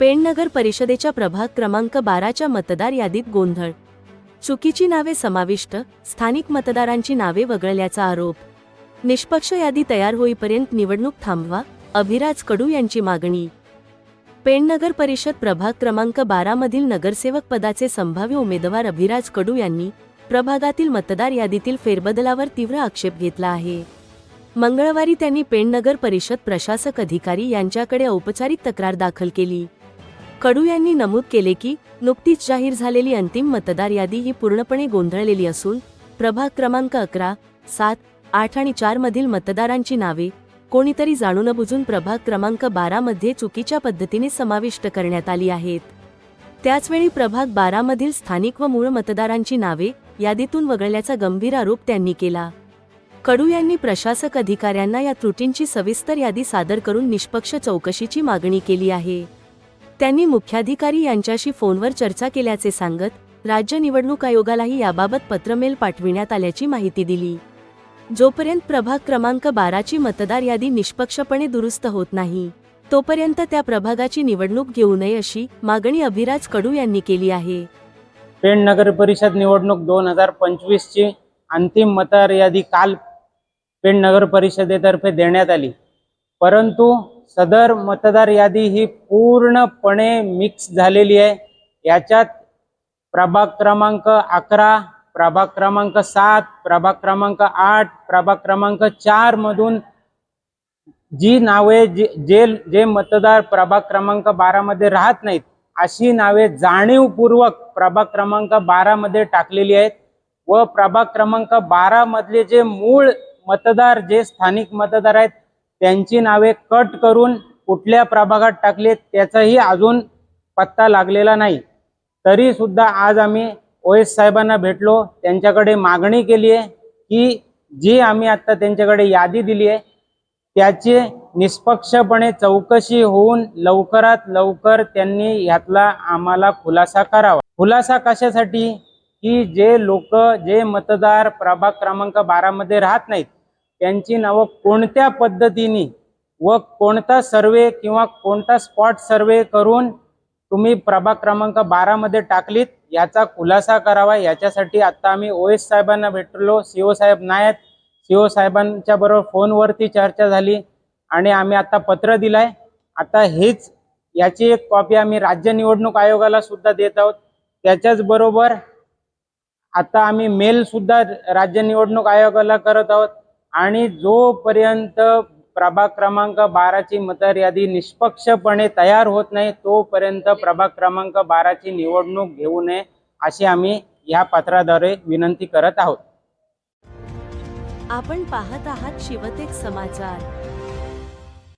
पेणनगर परिषदेच्या प्रभाग क्रमांक बाराच्या मतदार यादीत गोंधळ. चुकीची नावे समाविष्ट स्थानिक मतदारांची नावे वगळल्याचा आरोप. निष्पक्ष यादी तयार होईपर्यंत निवडणूक थांबवा अभिराज कडू यांची मागणी. पेणनगर परिषद प्रभाग क्रमांक बारामधील नगरसेवक पदाचे संभाव्य उमेदवार अभिराज कडू यांनी प्रभागातील मतदार यादीतील फेरबदलावर तीव्र आक्षेप घेतला आहे. मंगळवारी त्यांनी पेणनगर परिषद प्रशासक अधिकारी यांच्याकडे औपचारिक तक्रार दाखल केली. कडू यांनी नमूद केले की नुकतीच जाहीर झालेली अंतिम मतदार यादी ही पूर्णपणे गोंधळलेली असून प्रभाग क्रमांक अकरा सात आठ आणि चार मधील मतदारांची नावे कोणीतरी जाणून बुजून प्रभाग क्रमांक बारा मध्ये चुकीच्या पद्धतीने समाविष्ट करण्यात आली आहेत. त्याचवेळी प्रभाग बारा मधील स्थानिक व मूळ मतदारांची नावे यादीतून वगळल्याचा गंभीर आरोप त्यांनी केला. कडू यांनी प्रशासक अधिकाऱ्यांना या त्रुटींची सविस्तर यादी सादर करून निष्पक्ष चौकशीची मागणी केली आहे. त्यांनी मुख्याधिकारी यांच्याशी फोनवर चर्चा केल्याचे सांगत राज्य निवडणूक आयोगालाही याबाबत पत्रमेल पाठविण्यात आल्याची माहिती दिली. जोपर्यंत प्रभाग क्रमांक बाराची मतदार यादी निष्पक्षपणे दुरुस्त होत नाही तोपर्यंत त्या प्रभागाची निवडणूक घेऊ नये अशी मागणी अभिराज कडू यांनी केली आहे. पेण नगर परिषद निवडणूक दोन हजार पंचवीसची अंतिम मतदार यादी काल पेण नगर परिषदेतर्फे देण्यात आली. परंतु सदर मतदार यादी ही पूर्णपणे मिक्स झालेली आहे. याच्यात प्रभाग क्रमांक अकरा प्रभाग क्रमांक सात प्रभाग क्रमांक आठ प्रभाग क्रमांक चार मधून जी नावे जे जे जे मतदार प्रभाग क्रमांक बारामध्ये राहत नाहीत अशी नावे जाणीवपूर्वक प्रभाग क्रमांक बारामध्ये टाकलेली आहेत. व प्रभाग क्रमांक बारामधले जे मूळ मतदार जे स्थानिक मतदार आहेत त्यांची नावे कट करून कुठल्या प्रभागात टाकले त्याचाही अजून पत्ता लागलेला नाही. तरी सुद्धा आज आम्ही ओ एस साहेबांना भेटलो त्यांच्याकडे मागणी केली आहे की जी आम्ही आता त्यांच्याकडे यादी दिली आहे त्याची निष्पक्षपणे चौकशी होऊन लवकरात लवकर त्यांनी यातला आम्हाला खुलासा करावा. खुलासा कशासाठी? की जे लोक जे मतदार प्रभाग क्रमांक बारामध्ये राहत नाहीत त्यांची नावं कोणत्या पद्धतीने व कोणता सर्वे किंवा कोणता स्पॉट सर्वे करून तुम्ही प्रभाग क्रमांक बारामध्ये टाकलीत याचा खुलासा करावा. याच्यासाठी आता आम्ही ओ एस साहेबांना भेटलो. सी ओ साहेब नाहीत ओ साहेबांच्या बरोबर फोनवरती चर्चा झाली आणि आम्ही आता पत्र दिलाय. आता हेच याची एक कॉपी आम्ही राज्य निवडणूक आयोगाला सुद्धा देत आहोत. त्याच्याच बरोबर आता आम्ही मेल सुद्धा राज्य निवडणूक आयोगाला करत आहोत. आणि जोपर्यंत प्रभाग क्रमांक बाराची मतदार यादी निष्पक्षपणे तयार होत नाही तोपर्यंत प्रभाग क्रमांक बाराची निवडणूक घेऊ नये अशी आम्ही या पत्राद्वारे विनंती करत आहोत. आपण पाहत आहात शिवतेक समाचार.